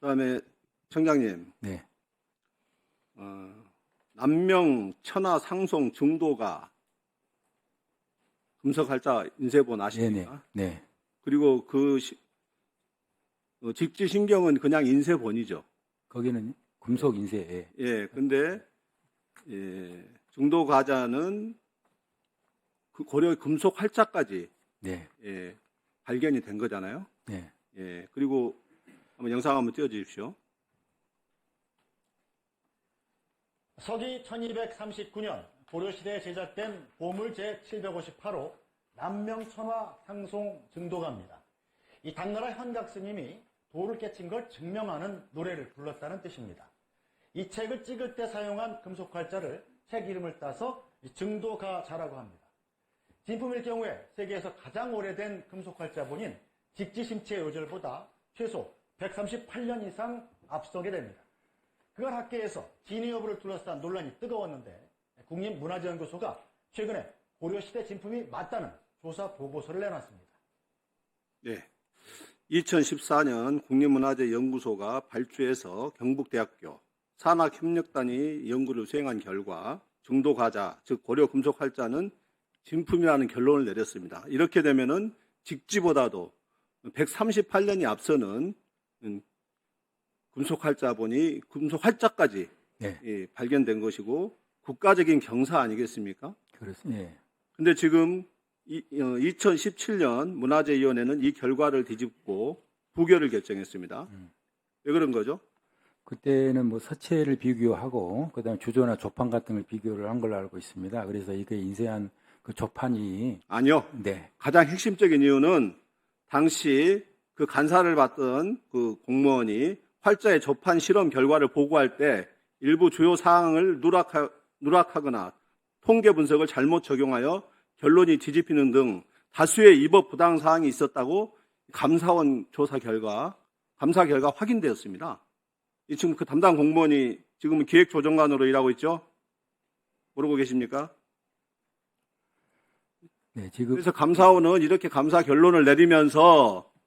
그다음에 청장님, 네. 어, 남명, 천하, 상송, 중도가 금속할자 인쇄본 네네. 아십니까? 네. 그리고 그 시- 어, 직지신경은 그냥 인쇄본이죠. 거기는 금속 인쇄. 예. 예, 근데 예, 중도 과자는 그 고려 금속 활자까지 네. 예, 발견이 된 거잖아요. 네. 예, 그리고 한번 영상 한번 띄워주십시오. 서기 1239년 고려시대에 제작된 보물 제758호 남명천화 상송 증도가입니다. 이 당나라 현각 스님이 돌을 깨친 걸 증명하는 노래를 불렀다는 뜻입니다. 이 책을 찍을 때 사용한 금속 활자를 책 이름을 따서 이 증도가자라고 합니다. 진품일 경우에 세계에서 가장 오래된 금속 활자본인 직지심체 요절보다 최소 138년 이상 앞서게 됩니다. 그걸 학계에서 진위 여부를 둘러싼 논란이 뜨거웠는데 국립문화재연구소가 최근에 고려시대 진품이 맞다는 조사 보고서를 내놨습니다. 네. 2014년 국립문화재연구소가 발주해서 경북대학교 산학협력단이 연구를 수행한 결과 중도 과자, 즉 고려 금속 활자는 진품이라는 결론을 내렸습니다. 이렇게 되면은 직지보다도 138년이 앞서는 음, 금속 활자본이 금속 활자까지 네. 예, 발견된 것이고 국가적인 경사 아니겠습니까? 그렇습니다. 예. 근데 지금 이, 2017년 문화재위원회는 이 결과를 뒤집고 부결을 결정했습니다. 음. 왜 그런 거죠? 그때는 뭐 서체를 비교하고 그다음에 주조나 조판 같은 걸 비교를 한 걸로 알고 있습니다. 그래서 이게 인쇄한 그 조판이 아니요. 네. 가장 핵심적인 이유는 당시 그 간사를 받던 그 공무원이 활자의 접한 실험 결과를 보고할 때 일부 주요 사항을 누락하, 누락하거나 통계 분석을 잘못 적용하여 결론이 뒤집히는 등 다수의 위법 부당 사항이 있었다고 감사원 조사 결과 감사 결과 확인되었습니다. 이 지금 그 담당 공무원이 지금 기획조정관으로 일하고 있죠? 모르고 계십니까? 네, 지금 그래서 감사원은 이렇게 감사 결론을 내리면서 어?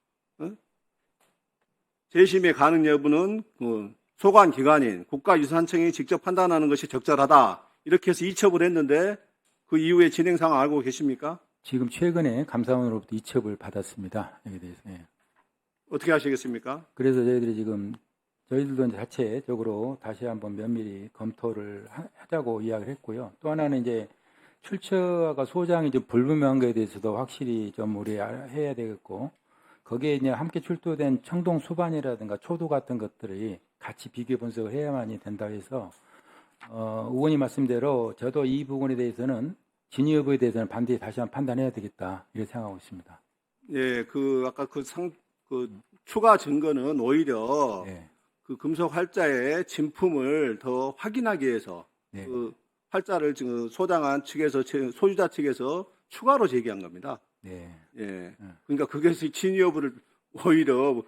재심의 가능 여부는 그 소관 기관인 국가유산청이 직접 판단하는 것이 적절하다. 이렇게 해서 이첩을 했는데 그 이후에 진행 상황 알고 계십니까? 지금 최근에 감사원으로부터 이첩을 받았습니다. 여기에 대해서. 예. 어떻게 하시겠습니까? 그래서 저희들이 지금 저희들도 이제 자체적으로 다시 한번 면밀히 검토를 하- 하자고 이야기를 했고요. 또 하나는 이제 출처가 소장이 좀 불분명한 것에 대해서도 확실히 좀 우리 알- 해야 되겠고 거기에 이제 함께 출토된 청동 수반이라든가 초도 같은 것들이 같이 비교 분석을 해야만이 된다 해서 어, 의원님 말씀대로 저도 이 부분에 대해서는 진위 여부에 대해서는 반드시 다시 한번 판단해야 되겠다 이렇게 생각하고 있습니다. 예, 그 아까 그 상 그 추가 증거는 오히려 네, 그 금속 활자의 진품을 더 확인하기 위해서 네. 그 활자를 지금 소장한 측에서 소유자 측에서 추가로 제기한 겁니다. 네, 예. 음. 그러니까 그것이 진위 여부를 오히려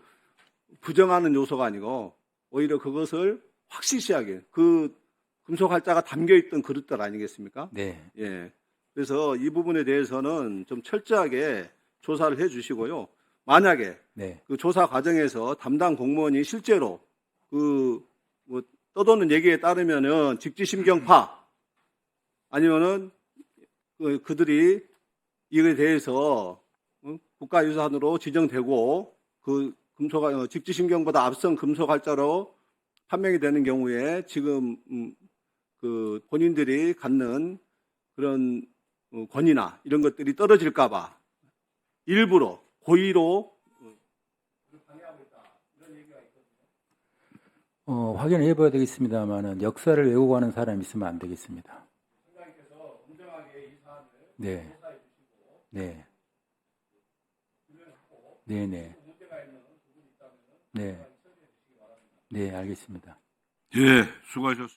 부정하는 요소가 아니고 오히려 그것을 확실시하게 그 금속 활자가 담겨 있던 그릇들 아니겠습니까? 네, 예. 그래서 이 부분에 대해서는 좀 철저하게 조사를 해 주시고요. 만약에 네, 그 조사 과정에서 담당 공무원이 실제로 그뭐 떠도는 얘기에 따르면은 직지심경파 아니면은 그 그들이 이에 대해서 어? 국가유산으로 지정되고 그 금속 어, 직지심경보다 앞선 금속 활자로 판명이 되는 경우에 지금 음, 그 본인들이 갖는 그런 어, 권위나 이런 것들이 떨어질까봐 일부러 고의로 어, 확인을 해봐야 되겠습니다만은 역사를 가는 사람이 있으면 안 되겠습니다. 네. 네. 네, 네. 네. 네, 알겠습니다. 예, 수고하셨습니다.